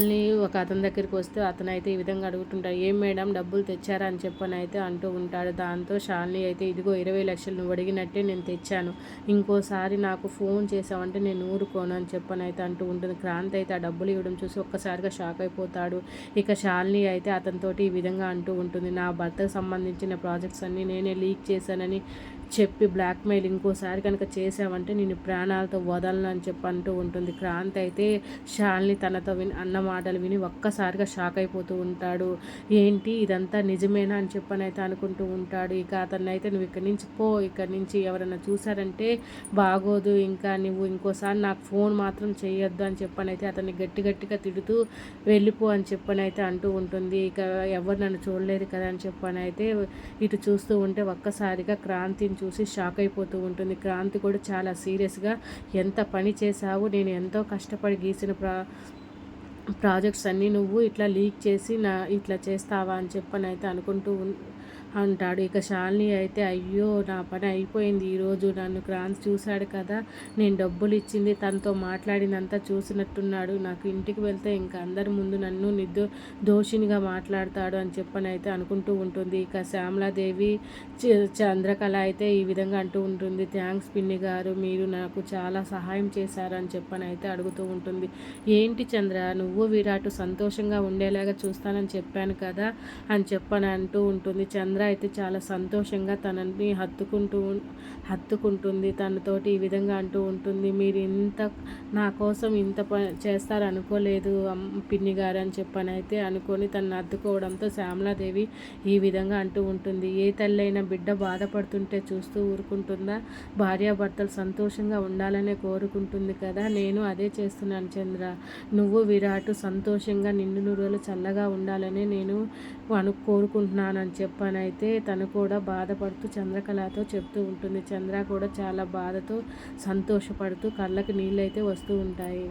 మళ్ళీ ఒక అతని దగ్గరికి వస్తే అతను అయితే ఈ విధంగా అడుగుతుంటాడు ఏం మేడం డబ్బులు తెచ్చారా? అని చెప్పని అయితే అంటూ ఉంటాడు. దాంతో షాలిని అయితే ఇదిగో ఇరవై లక్షలు నువ్వు అడిగినట్టే నేను తెచ్చాను. ఇంకోసారి నాకు ఫోన్ చేసావంటే నేను ఊరుకోను అని చెప్పని అయితే అంటూ ఉంటుంది. క్రాంతి అయితే ఆ డబ్బులు ఇవ్వడం చూసి ఒక్కసారిగా షాక్ అయిపోతాడు. ఇక షాలిని అయితే అతనితోటి ఈ విధంగా అంటూ ఉంటుంది నా భర్తకు సంబంధించిన ప్రాజెక్ట్స్ అన్నీ నేనే లీక్ చేశానని చెప్పి బ్లాక్మెయిల్ ఇంకోసారి కనుక చేసావంటే నేను ప్రాణాలతో వదలను అని చెప్పి అంటూ ఉంటుంది. క్రాంతి అయితే షాల్ని తనతో విని అన్న మాటలు విని ఒక్కసారిగా షాక్ అయిపోతూ ఉంటాడు. ఏంటి ఇదంతా నిజమేనా అని చెప్పని అయితే అనుకుంటూ ఉంటాడు. ఇక అతన్ని అయితే నువ్వు ఇక్కడి నుంచి పో ఇక్కడి నుంచి ఎవరైనా చూసారంటే బాగోదు. ఇంకా నువ్వు ఇంకోసారి నాకు ఫోన్ మాత్రం చేయొద్దు అని చెప్పని అయితే అతన్ని గట్టి గట్టిగా తిడుతూ వెళ్ళిపో అని చెప్పని అయితే అంటూ ఉంటుంది. ఇక ఎవరు నన్ను చూడలేదు కదా అని చెప్పని అయితే ఇటు చూస్తూ ఉంటే ఒక్కసారిగా క్రాంతిని చూసి షాక్ అయిపోతూ ఉంటుంది. క్రాంతి కూడా చాలా సీరియస్గా ఎంత పని చేశావు? నేను ఎంతో కష్టపడి గీసిన ప్రా ప్రాజెక్ట్స్ అన్నీ నువ్వు ఇట్లా లీక్ చేసి నా ఇట్లా చేస్తావా? అని చెప్పని అయితే అనుకుంటూ అంటాడు. ఇక శాలిని అయితే అయ్యో నా పని అయిపోయింది. ఈరోజు నన్ను క్రాన్స్ చూశాడు కదా నేను డబ్బులు ఇచ్చింది తనతో మాట్లాడినంత చూసినట్టున్నాడు. నాకు ఇంటికి వెళ్తే ఇంకా అందరి ముందు నన్ను నిద్దు దోషినిగా మాట్లాడతాడు అని చెప్పని అయితే అనుకుంటూ ఉంటుంది. ఇక శ్యామలాదేవి చంద్రకళ అయితే ఈ విధంగా అంటూ ఉంటుంది. థ్యాంక్స్ పిన్ని గారు మీరు నాకు చాలా సహాయం చేశారని చెప్పని అయితే అడుగుతూ ఉంటుంది. ఏంటి చంద్ర నువ్వు విరాటు సంతోషంగా ఉండేలాగా చూస్తానని చెప్పాను కదా అని చెప్పని అంటూ ఉంటుంది. చంద్ర చంద్ర అయితే చాలా సంతోషంగా తనని హత్తుకుంటూ హత్తుకుంటుంది. తనతోటి ఈ విధంగా అంటూ ఉంటుంది. మీరు ఇంత నా కోసం ఇంత ప చేస్తారు అనుకోలేదు పిన్ని గారు అని చెప్పని అయితే అనుకొని తను హత్తుకోవడంతో శ్యామలాదేవి ఈ విధంగా అంటూ ఉంటుంది. ఏ తల్లైనా బిడ్డ బాధపడుతుంటే చూస్తూ ఊరుకుంటుందా? భార్యాభర్తలు సంతోషంగా ఉండాలనే కోరుకుంటుంది కదా? నేను అదే చేస్తున్నాను చంద్ర. నువ్వు విరాట్ సంతోషంగా నిండు నూరులు చల్లగా ఉండాలని నేను అను కోరుకుంటున్నానని చెప్పాను అయితే తను కూడా బాధపడుతూ చంద్రకళతో చెప్తూ ఉంటుంది. చంద్ర కూడా చాలా బాధతో సంతోషపడుతూ కళ్ళకి నీళ్ళైతే వస్తూ ఉంటాయి.